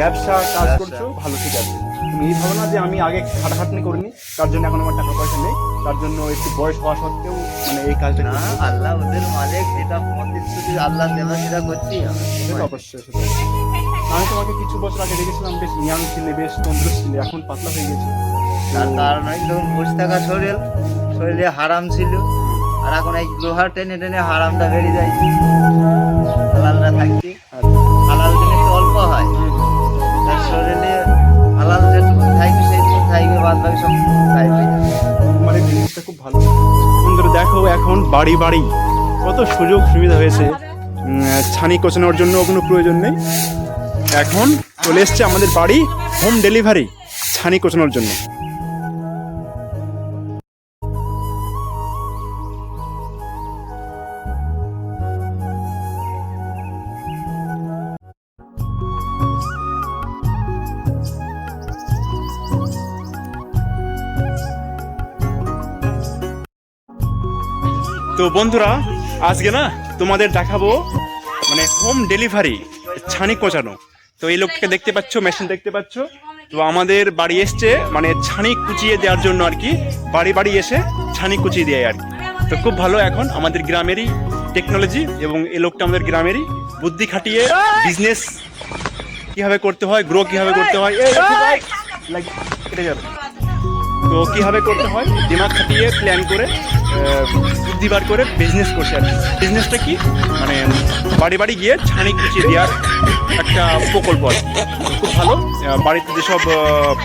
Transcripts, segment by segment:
ব্যবসা কাজ করছ ভালো ঠিক আছে। তুমি এই ভাবো না যে আমি আগে খাটাখাটনি করিনি তার জন্য এখন আমার টাকা পয়সা নেই তার জন্য একটু বয়স হওয়া সত্ত্বেও মানে এই কাজটা না আল্লাহ ওদের মালিক যেটা প্রতিশ্রুতি আল্লাহ দেওয়া সেটা তো অবশ্যই আমি তোমাকে কিছু বছর আগে দেখেছিলাম বেশ ইয়াং ছিলে বেশ তন্দুরস্ত ছিলে এখন পাতলা হয়ে গেছে। তার কারণ ওই ধরুন বসে থাকা শরীর শরীরে হারাম ছিল। আর এখন এই লোহার টেনে টেনে হারামটা বেরিয়ে যাচ্ছে হালালটা থাকছে শরীরে হালাল যেটুকু থাকবে সেইটুকু বাদ বাকি সব খাইবে। মানে জিনিসটা খুব ভালো। বন্ধুরা দেখো এখন বাড়ি বাড়ি কত সুযোগ সুবিধা হয়েছে। ছানি কোচানোর জন্য কোনো প্রয়োজন নেই। এখন চলে এসছে আমাদের বাড়ি হোম ডেলিভারি ছানি কোচানোর জন্য। তো বন্ধুরা, আজকে না তোমাদের দেখাবো মানে হোম ডেলিভারি ছানি কোচানো। তো এই লোকটাকে দেখতে পাচ্ছ মেশিন দেখতে পাচ্ছ। তো আমাদের বাড়ি এসছে মানে ছানি কুচিয়ে দেওয়ার জন্য আর কি, বাড়ি বাড়ি এসে ছানি কুচিয়ে দেয় আর কি। তো খুব ভালো এখন, আমাদের গ্রামেরই টেকনোলজি এবং এই লোকটা আমাদের গ্রামেরই বুদ্ধি খাটিয়ে বিজনেস কীভাবে করতে হয় গ্রো কীভাবে করতে হয় যাবে। তো কীভাবে করতে হয়, দিমাগ খাটিয়ে প্ল্যান করে বুদ্ধি বার করে বিজনেস করছে আর বিজনেসটা কি? মানে বাড়ি বাড়ি গিয়ে ছানি কুচিয়ে দেওয়ার একটা প্রকল্প আর খুব ভালো। বাড়িতে যেসব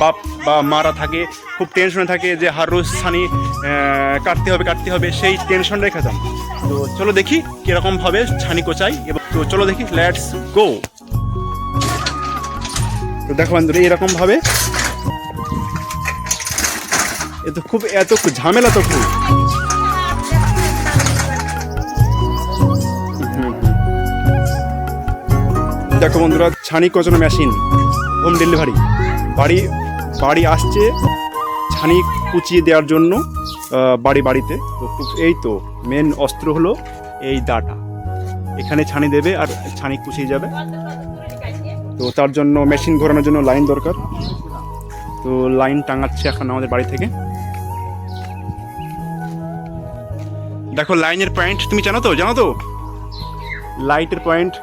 বাপ বা মারা থাকে, খুব টেনশনে থাকে যে হার রোজ ছানি কাটতে হবে কাটতে হবে, সেই টেনশন রেখে যান তো চলো দেখি কীরকমভাবে ছানি কোচাই এবং তো চলো দেখি লেটস গো তো দেখো বন্ধুরা, এরকম ভাবে এ তো খুব এত ঝামেলা তো খুব। দেখো বন্ধুরা, ছানি কচনো মেশিন হোম ডেলিভারি বাড়ি বাড়ি আসছে ছানি কুচিয়ে দেওয়ার জন্য বাড়ি বাড়িতে। তো এই তো মেন অস্ত্র হলো এই দাটা এখানে ছানি দেবে আর ছানি কুচিয়ে যাবে। তো তার জন্য মেশিন ঘোরানোর জন্য লাইন দরকার। তো লাইন টাঙাচ্ছে এখন আমাদের বাড়ি থেকে। দেখো লাইনের পয়েন্ট তুমি জানো তো? জানো তো? লাইটের পয়েন্ট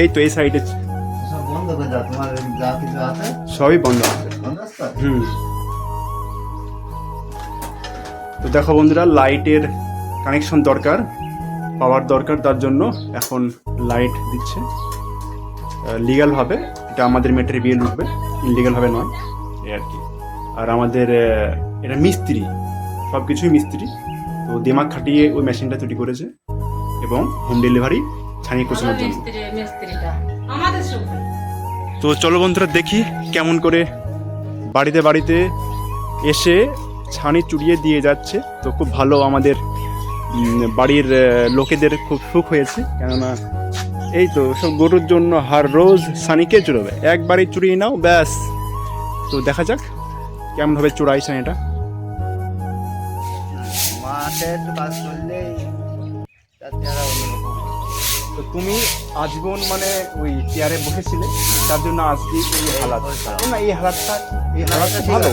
এই তো এই সাইডে সবই বন্ধ আছে। তো? হুম। তো দেখো বন্ধুরা লাইটের কানেকশন দরকার পাওয়ার দরকার তার জন্য এখন লাইট দিচ্ছে। লিগালভাবে এটা আমাদের মেটের বিয়ে উঠবে ইনলিগালভাবে নয় এই আর কি। আর আমাদের এটা মিস্ত্রি সব কিছুই মিস্ত্রি। তো দিমাগ খাটিয়ে ওই মেশিনটা তৈরি করেছে এবং হোম ডেলিভারি ছানিয়ে কোচানোর জন্য। তো চলো বন্ধুরা দেখি কেমন করে বাড়িতে বাড়িতে এসে ছানি চুড়িয়ে দিয়ে যাচ্ছে। তো খুব ভালো আমাদের বাড়ির লোকেদের খুব সুখ হয়েছে। কেননা এই তো সব গরুর জন্য হার রোজ সানিকে চুড়বে। একবারই চুড়িয়ে নাও, ব্যাস। তো দেখা যাক কেমনভাবে চূড়াই ছানিটা। মাঠে একটু কাজ করলেই তো তুমি আজীবন মানে ওই চেয়ারে বসেছিলে তার জন্য আজকে এই হালাত। না? এই হালাতটা এই হালাতটা ভালো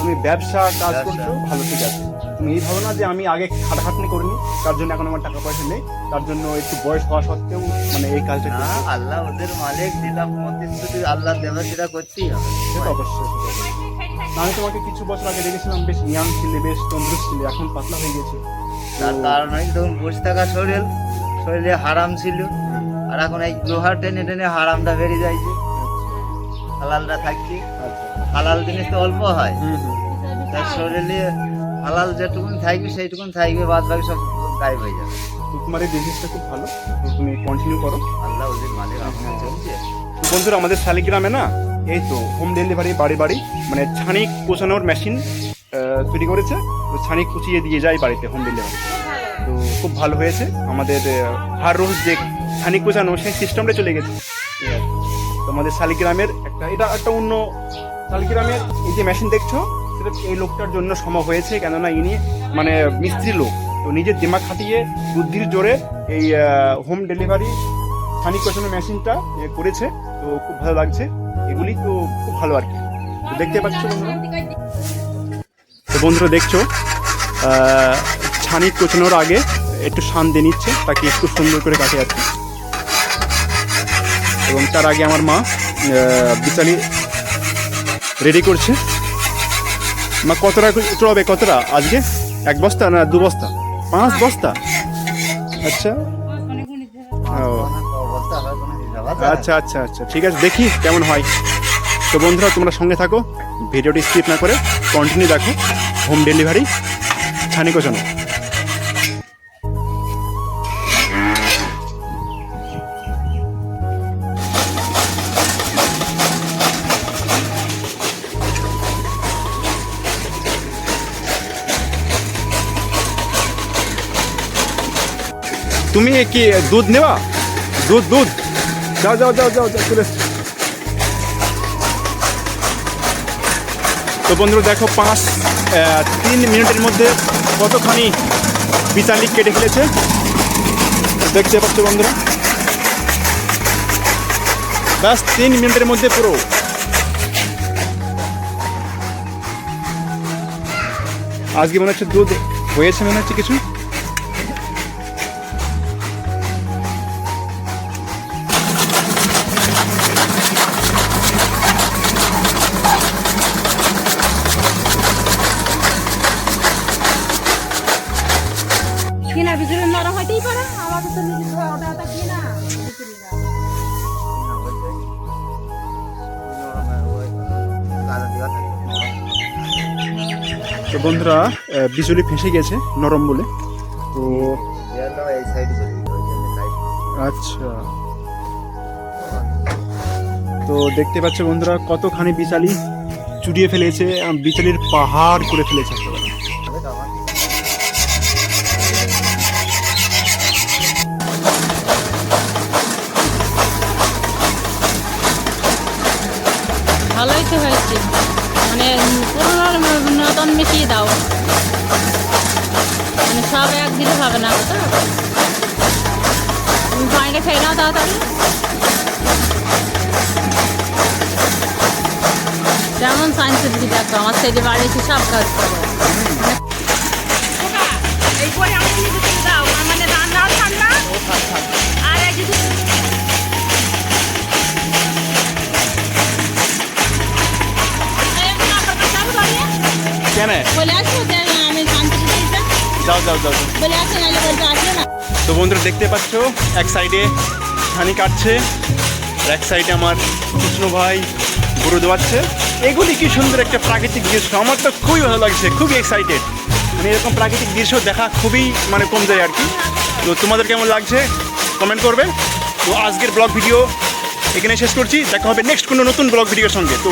তুমি ব্যবসা কাজ করছ ভালো ঠিক আছে। তুমি এই ভাবো না যে আমি আগে খাটাখাটনি করিনি তার জন্য এখন আমার টাকা পয়সা নেই তার জন্য একটু বয়স হওয়া সত্ত্বেও মানে এই কাজটা না আল্লাহ ওদের মালিক প্রতিশ্রুতি আল্লাহ দেবে সেটা করতেই হবে। সেটা অবশ্যই আমি তোমাকে কিছু বছর আগে দেখেছিলাম বেশ ইয়াং ছিলে বেশ তন্দুরস্ত ছিলে এখন পাতলা হয়ে গেছে। তার কারণ ধরুন বসে থাকা শরীর। শরীরে হারাম ছিল। আর এখন এই লোহার টেনে টেনে হারামটা বেরিয়ে যাচ্ছে হালালটা থাকছে। আচ্ছা হালাল জিনিস তো অল্প হয়। তার শরীরে হালাল যেটুকুন থাকবে সেইটুকুন থাকবে বাদ বাকি সব গায়েব হয়ে যাবে। তোমার এই বিজনেসটা খুব ভালো। তুমি কন্টিনিউ করো। আল্লাহ ওদের মালিক আপনার চলছে। তো বন্ধুরা আমাদের শালিগ্রামে না এই তো হোম ডেলিভারি বাড়ি বাড়ি মানে ছানি কোচানোর মেশিন তৈরি করেছে। তো ছানি কুচিয়ে দিয়ে যায় বাড়িতে হোম ডেলিভারি তো খুব ভালো হয়েছে। আমাদের হার রোজ যে ছানি কোচানো সেই সিস্টেমটা চলে গেছে। এই আর কি। তো আমাদের শালিগ্রামের একটা, এটা একটা অন্য শালিগ্রামের এই যে মেশিন দেখছ, সেটা এই লোকটার জন্য সম্ভব হয়েছে, কেননা ইনি মানে মিস্ত্রি লোক। তো নিজের দিমাগ খাটিয়ে, বুদ্ধির জোরে এই হোম ডেলিভারি ছানি কোচানো মেশিনটা করেছে। তো খুব ভালো লাগছে এগুলি, তো খুব ভালো আর কি। দেখতে পাচ্ছ বন্ধুরা। তো বন্ধুরা দেখছ ছানি কোচানোর আগে একটু শান দিয়ে নিচ্ছে, তাকে একটু সুন্দর করে কাটে কি। এবং তার আগে আমার মা বিচালি রেডি করছে। মা, কতটা চড়াবে কতটা? আজকে এক বস্তা না দু বস্তা? পাঁচ বস্তা? আচ্ছা। আছে? আচ্ছা আচ্ছা আচ্ছা ঠিক আছে, দেখি কেমন হয়। তো বন্ধুরা, তোমরা সঙ্গে থাকো, ভিডিওটি স্কিপ না করে কন্টিনিউ দেখো হোম ডেলিভারি ছানি কোচানো তুমি কি দুধ নেওয়া দুধ দুধ। যাও যাও যাও যাও যাও, চলে তো বন্ধুরা, দেখো পাঁচ তিন মিনিটের মধ্যে কতখানি বিচালি কেটে ফেলেছে। দেখতে পাচ্ছ বন্ধুরা? ব্যাস, তিন মিনিটের মধ্যে পুরো। আজকে মনে হচ্ছে দুধ হয়েছে মনে হচ্ছে কিছু। নরম হইতেই পারে তো ওটা ওটা। তো বন্ধুরা বিজুলি ফেসে গেছে নরম বলে তো। আচ্ছা তো দেখতে পাচ্ছ বন্ধুরা, কতখানি বিচালি চুরিয়ে ফেলেছে বিচালির পাহাড় করে ফেলেছে একেবারে। তো হয়েছে। মানে পুরোনোর নতুন মিশিয়ে দাও। মানে সব এক একদিনে হবে না তো? তুমি পানিটা খেয়ে নাও তাড়াতাড়ি। যেমন সায়েন্সের দিকে দেখো আমার ছেলে বাড়ি এসে সব কাজ করে। মানে ঠান্ডা আর কেন? যাও যাও যাও তো বন্ধুরা দেখতে পাচ্ছ এক সাইডে ছানি কাটছে আর এক সাইডে আমার কৃষ্ণ ভাই গরু দোয়াচ্ছে। এগুলি কি সুন্দর একটা প্রাকৃতিক দৃশ্য আমার তো খুবই ভালো লাগছে খুবই এক্সাইটেড মানে এরকম প্রাকৃতিক দৃশ্য দেখা খুবই মানে কম যায় আর কি। তো তোমাদের কেমন লাগছে? কমেন্ট করবে। তো আজকের ব্লগ ভিডিও এখানে শেষ করছি দেখা হবে নেক্সট কোনো নতুন ব্লগ ভিডিওর সঙ্গে। তো